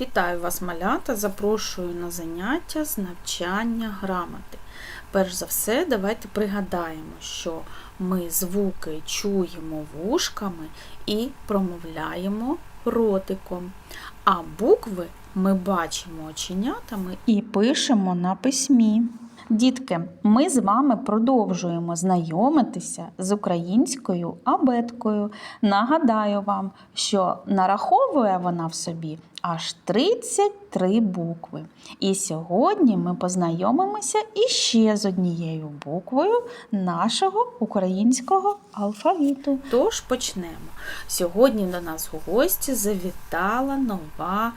Вітаю вас, малята! Запрошую на заняття з навчання грамоти. Перш за все, давайте пригадаємо, що ми звуки чуємо вушками і промовляємо ротиком, а букви ми бачимо оченятами і пишемо на письмі. Дітки, ми з вами продовжуємо знайомитися з українською абеткою. Нагадаю вам, що нараховує вона в собі аж 33 букви. І сьогодні ми познайомимося іще з однією буквою нашого українського алфавіту. Тож почнемо. Сьогодні до нас у гості завітала нова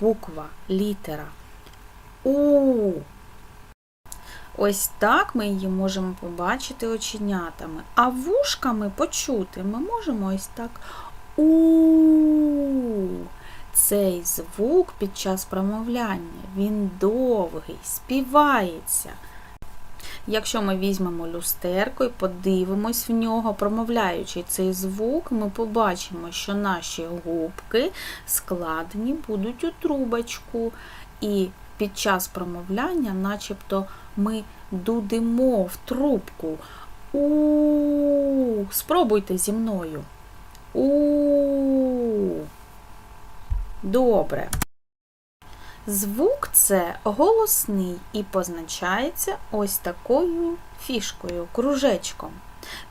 буква, літера У. Ось так ми її можемо побачити оченятами, а вушками почути ми можемо ось так у. Цей звук під час промовляння, він довгий, співається. Якщо ми візьмемо люстерко і подивимось в нього, промовляючи цей звук, ми побачимо, що наші губки складені будуть у трубочку. І під час промовляння, начебто, ми дудимо в трубку. У. Спробуйте зі мною. У. Добре. Звук це голосний і позначається ось такою фішкою, кружечком.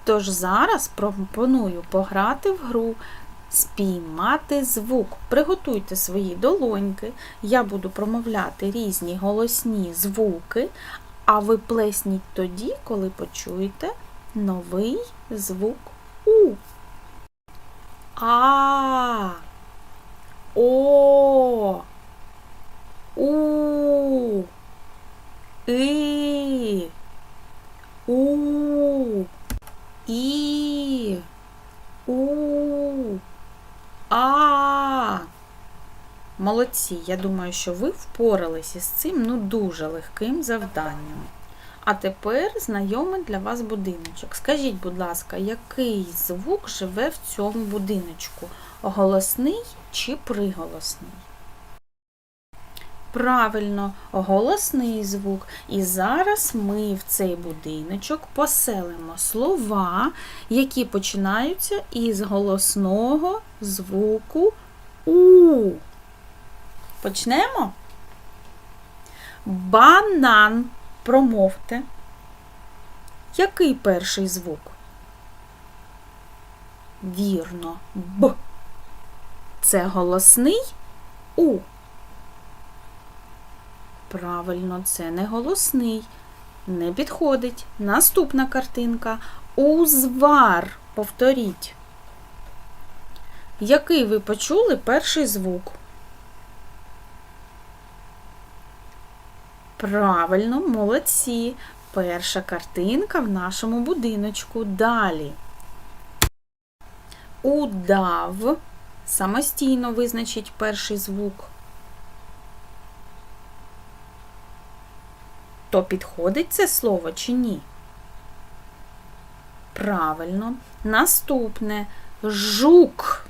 Тож зараз пропоную пограти в гру спіймати звук. Приготуйте свої долоньки, я буду промовляти різні голосні звуки, а ви плесніть тоді, коли почуєте новий звук У. А. О. У. И. У. І. У. А. Молодці. Я думаю, що ви впоралися з цим ну дуже легким завданням. А тепер знайомий для вас будиночок. Скажіть, будь ласка, який звук живе в цьому будиночку? Голосний чи приголосний? Правильно, голосний звук. І зараз ми в цей будиночок поселимо слова, які починаються із голосного звуку У. Почнемо? Банан. Промовте. Який перший звук? Вірно, Б. Це голосний У. Правильно, це не голосний. Не підходить. Наступна картинка. Узвар. Повторіть. Який ви почули перший звук? Правильно, молодці. Перша картинка в нашому будиночку. Далі. Удав. Самостійно визначить перший звук. То підходить це слово чи ні? Правильно. Наступне жук.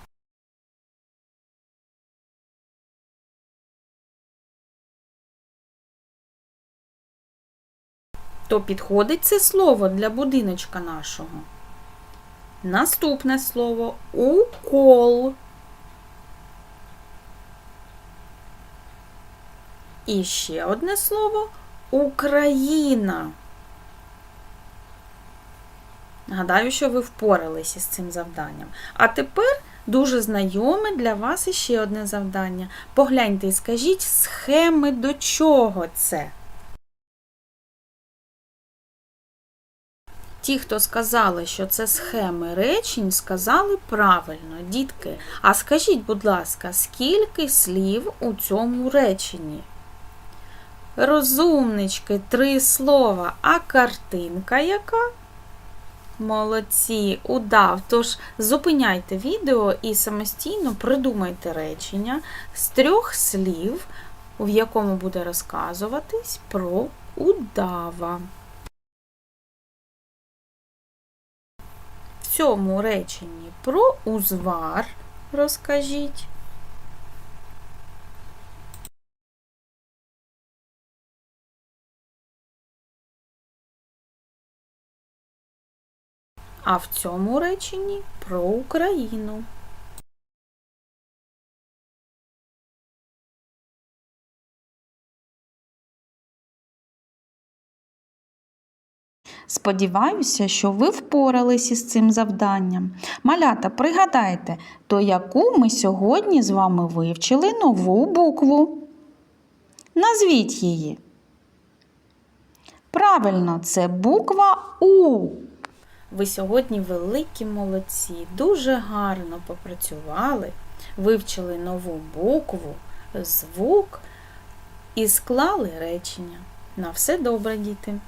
То підходить це слово для будиночка нашого. Наступне слово укол. І ще одне слово Україна. Гадаю, що ви впоралися з цим завданням. А тепер дуже знайоме для вас іще одне завдання. Погляньте і скажіть схеми до чого це. Ті, хто сказали, що це схеми речень, сказали правильно, дітки. А скажіть, будь ласка, скільки слів у цьому реченні? Розумнички, три слова, а картинка яка? Молодці, удав. Тож зупиняйте відео і самостійно придумайте речення з трьох слів, в якому буде розказуватись про удава. цьому реченні про узвар розкажіть. А в цьому реченні про Україну. Сподіваюся, що ви впорались із цим завданням. Малята, пригадайте, то яку ми сьогодні з вами вивчили нову букву. Назвіть її. Правильно, це буква У. Ви сьогодні великі молодці, дуже гарно попрацювали, вивчили нову букву, звук і склали речення. На все добре, діти!